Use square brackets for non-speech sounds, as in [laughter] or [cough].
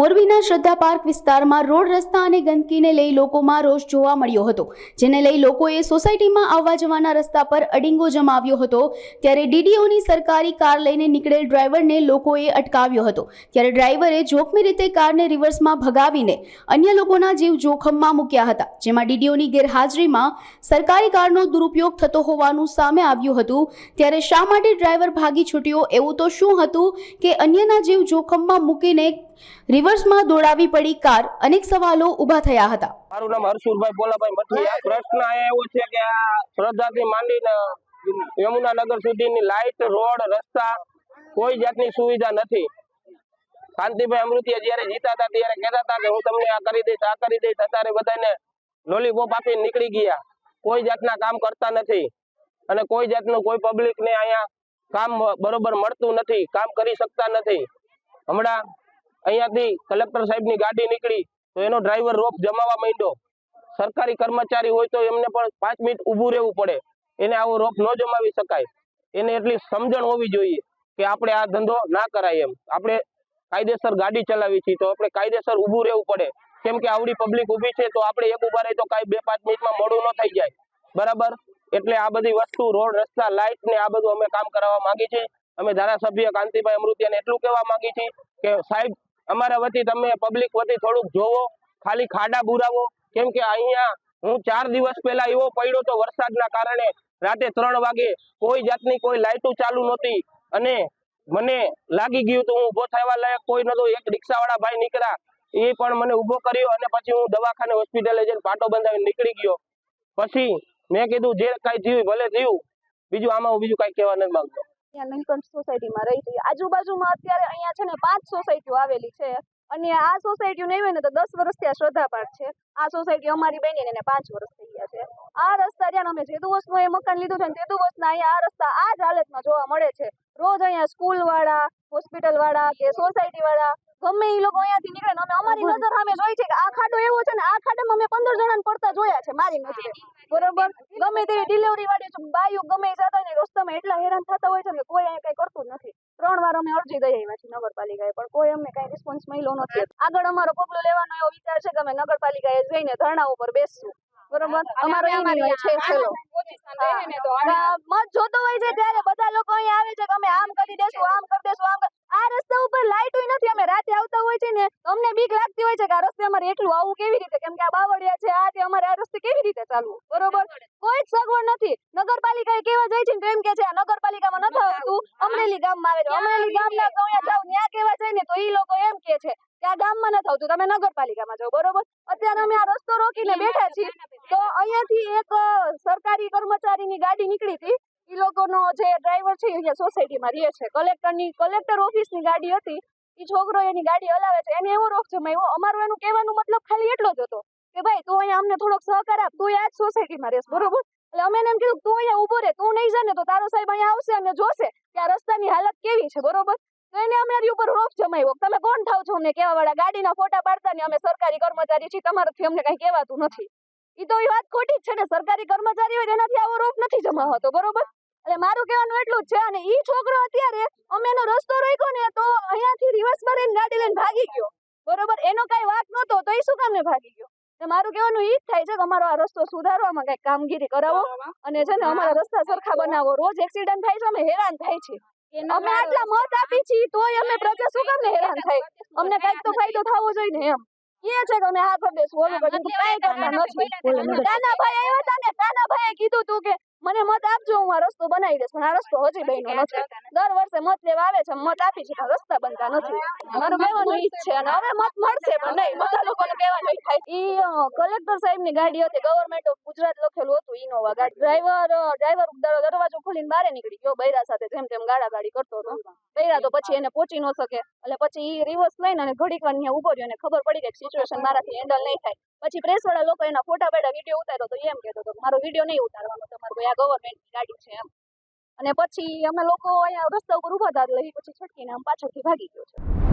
મોરબીના શ્રદ્ધા પાર્ક વિસ્તારમાં રોડ રસ્તા અને ગંદકીને લઈ લોકોમાં રોષ જોવા મળ્યો હતો, જેને લઈ લોકોએ સોસાયટીમાં આવવા જવાના રસ્તા પર અડિંગો જમાવ્યો હતો. ત્યારે ડીડીઓની સરકારી કાર લઈને નીકળેલ ડ્રાઈવરને લોકોએ અટકાવ્યો હતો. ત્યારે ડ્રાઈવરે જોખમી રીતે કારને રિવર્સમાં ભગાવીને અન્ય લોકોના જીવ જોખમમાં મૂક્યા હતા, જેમાં ડીડીઓની ગેરહાજરીમાં સરકારી કારનો દુરુપયોગ થતો હોવાનું સામે આવ્યું હતું. ત્યારે શા માટે ડ્રાઈવર ભાગી છૂટ્યો, એવું તો શું હતું કે અન્યના જીવ જોખમમાં મૂકીને રિવર્સમાં દોડાવી પડી કાર. અનેક સવાલો ઊભા થયા હતા. મારું નામ હર્ષુરભાઈ બોલાભાઈ મઠી પ્રશ્ન એવો છે કે આ શ્રદ્ધાથી માંડીને યમુનાનગર સુધીની લાઇટ, રોડ, રસ્તા કોઈ જાતની સુવિધા નથી. શાંતિભાઈ અમૃતિયા જ્યારે જીતા હતા, ત્યારે કહેતા હતા કે હું તમને આ કરી દઈશ, આ કરી દઈશ. અત્યારે બધાને લોલીપોપ આપીને નીકળી ગયા. કોઈ જાતના કામ કરતા નથી. અને કોઈ જાતનું કોઈ પબ્લિકને અહીંયા કામ બરોબર મળતું નથી, કામ કરી શકતા નથી. હમણાં અહીંયાથી કલેક્ટર સાહેબની ગાડી નીકળી તો એનો ડ્રાઈવર રોપ જમાવા માંડ્યો. સરકારી કર્મચારી હોય તો એમને પણ પાંચ મિનિટ ઊભું રહેવું પડે. એને આવો રોપ ન જમાવી શકાય. એને એટલી સમજણ હોવી જોઈએ કે આપણે આ ધંધો ના કરાય એમ. આપણે કાયદેસર ગાડી ચલાવી છીએ તો આપણે કાયદેસર ઊભું રહેવું પડે. કેમ કે આવડી પબ્લિક ઊભી છે તો આપણે એક ઊભા રહી તો કાંઈ બે પાંચ મિનિટમાં મોડું ન થઈ જાય. બરાબર? એટલે આ બધી વસ્તુ, રોડ, રસ્તા, લાઇટ ને આ બધું અમે કામ કરાવવા માંગીએ છીએ. અમે ધારાસભ્ય કાંતિભાઈ અમૃતિયાને એટલું કહેવા માંગીએ છીએ કે સાહેબ અમારા વતી તમે પબ્લિક વતી થોડુંક જોવો, ખાલી ખાડા બુરાવો. કેમ કે અહીંયા હું ચાર દિવસ પહેલા એવો પડ્યો તો વરસાદના કારણે રાતે ત્રણ વાગે કોઈ જાતની કોઈ લાઇટો ચાલુ નહોતી. અને મને લાગી ગયું તો હું ઊભો થવા લાયક કોઈ નતો એક રિક્ષાવાળા ભાઈ નીકળ્યા. એ પણ મને ઊભો કર્યો અને પછી હું દવાખાને હોસ્પિટલે જઈને પાટો બંધાવીને નીકળી ગયો. પછી મેં કીધું, જે કાંઈ થયું ભલે થયું. બીજું આમાં હું બીજું કાંઈ કહેવા નથી માંગતો. અહીંયા નીલકંઠ સોસાયટીમાં રહી હતી આજુબાજુમાં અત્યારે અહીંયા છે ને પાંચ સોસાયટીઓ આવેલી છે. અને આ સોસાયટીઓ નહીં હોય ને તો દસ વર્ષથી આ શ્રદ્ધા પાર્ક છે. આ સોસાયટી અમારી બની એને પાંચ વર્ષ થઈ ગયા છે. આ રસ્તા જ્યાં અમે જેદુ વર્ષનું એ મકાન લીધું છે ને તેદુ વર્ષના અહીંયા આ રસ્તા આ જ હાલતમાં જોવા મળે છે. રોજ અહીંયા સ્કૂલ વાળા હોસ્પિટલ વાળા કે સોસાયટી વાળા ગમે એ લોકો અહીંયાથી નીકળે ને અમે અમારી નજર સામે જોઈ છે કે આ ખાડો એવો છે ને આ ખાડામાં અમે પંદર જણાને પડતા જોયા છે મારી નજરે. બરોબર? ગમે તેવી ડિલિવરી વાળી બાયું ગમે જતા ને રસ્તામાં એટલા હેરાન થતા હોય છે ને કે કોઈ અહીંયા કઈ કરતું નથી. ત્રણ વાર અમે અરજી દઈ આવ્યા છીએ નગરપાલિકાએ પણ કોઈ અમને કઈ રિસ્પોન્સ મળ્યો નથી. આગળ અમારો પગલું લેવાનો એવો વિચાર છે કે અમે નગરપાલિકાએ જઈને ધરણા ઉપર બેસશું. બરોબર? અમારો એ છે છેલ્લો. મત જોતો હોય છે ત્યારે બધા લોકો અહીંયા આવે છે કે અમે આમ કરી દેશું આમ કરી દેશું આમ આ રસ્તા ઉપર લાઇટો નથી અમે રાતે આવતા હોય છે ને અમને બીક લાગતી હોય છે કે આ રસ્તે અમારે એટલું આવું કેવી રીતે? કેમ કે આ બાવળિયા છે આ તે અમારે આ રસ્તે કેવી રીતે ચાલવું? બરોબર? કોઈ જ સગવડ નથી. નગરપાલિકાએ કેવા જાય છે ને એમ કે છે નગરપાલિકામાં નથી આવતું. અમરેલી ગામમાં આવે છે. અમરેલી ગામના ગૌયા જાવ ત્યાં કેવા જાય ને તો એ લોકો એમ કે છે કે આ ગામમાં નથી આવતું. તમે નગરપાલિકામાં જાઓ બરોબર? અત્યારે અમે આ રસ્તો રોકીને બેઠા છીએ. તો અહીંયાથી એક સરકારી કર્મચારીની ગાડી નીકળી હતી. એ લોકોનો જે ડ્રાઈવર છે એ અહીંયા સોસાયટીમાં રહે છે. કલેક્ટરની કલેક્ટર ઓફિસની ગાડી હતી. ઈ છોકરો એની ગાડી હલાવે છે, એને એવો રોક જમાવ્યો અમારું એનું કહેવાનું મતલબ ખાલી એટલો જ હતો કે ભાઈ તું અહીંયા અમને થોડોક સહકાર આપ, તું આ જ સોસાયટીમાં રહેશ, બરોબર? એટલે અમે એમ કીધું, તું અહીંયા ઊભો રહે, તું નહીં જાને તો તારો સાહેબ અહીંયા આવશે અને જોશે કે આ રસ્તાની હાલત કેવી છે, બરોબર? તો એને અમારી ઉપર રોફ જમાવ્યો. તમે કોણ થાવ છો અમને કેવા વાળા ગાડીના ફોટા પાડતા ને અમે સરકારી કર્મચારી છીએ તમારાથી અમને કઈ કહેવાતું નથી. એ તો એ વાત ખોટી જ છે ને, સરકારી કર્મચારી હોય એનાથી આવો રોફ નથી જમાવતો, બરોબર? એટલે મારું કહેવાનું એટલું જ છે અને ઈ છોકરો અત્યારે અમે એનો રસ્તો રોક્યો ને તો અહીંયાથી રિવર્સ મારીને ગાડી લઈને ભાગી ગયો. બરોબર? એનો કઈ વાક નહોતો તો એ શું કામને ભાગી ગયો? એટલે મારું કહેવાનું ઈ જ થાય છે કે અમારો આ રસ્તો સુધારવામાં કંઈક કામગીરી કરાવો અને છે ને અમારા રસ્તા સરખા બનાવો. રોજ એક્સિડન્ટ થાય છે અમે હેરાન થાય છે અમે આટલા મત આપી છીએ તોય અમે પ્રજા શું કામને હેરાન થાય? અમને કંઈક તો ફાયદો થવો જોઈએ ને એમ. એ છે કે અમે હાથ પર બેસવું કાંઈ કરતા નથી. નાના ભાઈ આવ્યા હતા ને નાના ભાઈએ કીધું તું કે મને મત આપજો હું આ રસ્તો બનાવી દઈશ પણ આ રસ્તો હજી બન્યો નથી. દર વર્ષે મત લેવા આવે છે મત આપી છે રસ્તા બનતા નથી. મારું કહેવાનું ઈ છે અને હવે મત મળશે પણ નહીં બધા લોકોને કહેવાનું ઈ થાય. ઈ કલેક્ટર સાહેબની ગાડી હતી ગવર્મેન્ટ ઓફ ગુજરાત લખેલું હતું ઇનોવા ગાડી. ડ્રાઈવર ડ્રાઈવર દરવાજો ખોલીને બહાર નીકળી ગયો બૈરા સાથે જેમ તેમ ગાડા ગાડી કરતો હતો. બૈરા તો પછી એને પહોંચી ન શકે એટલે પછી ઈ રિવર્સ લઈને અને ઘડીક વાર ઊભો રહ્યો અને ખબર પડી કે સિચ્યુએશન [laughs] મારાથી હેન્ડલ નહીં થાય. પછી પ્રેસ વાળા લોકો એના ફોટા પાડ્યા વીડિયો ઉતાર્યો તો એમ કહેતો હતો મારો વીડિયો નહીં ઉતારવાનો, તમારે કોઈ આ ગવર્મેન્ટની ગાડી છે એમ. અને પછી અમે લોકો અહીંયા રસ્તા ઉપર ઊભા હતા ઈ પછી છટકીને આમ પાછળથી ભાગી ગયો છે.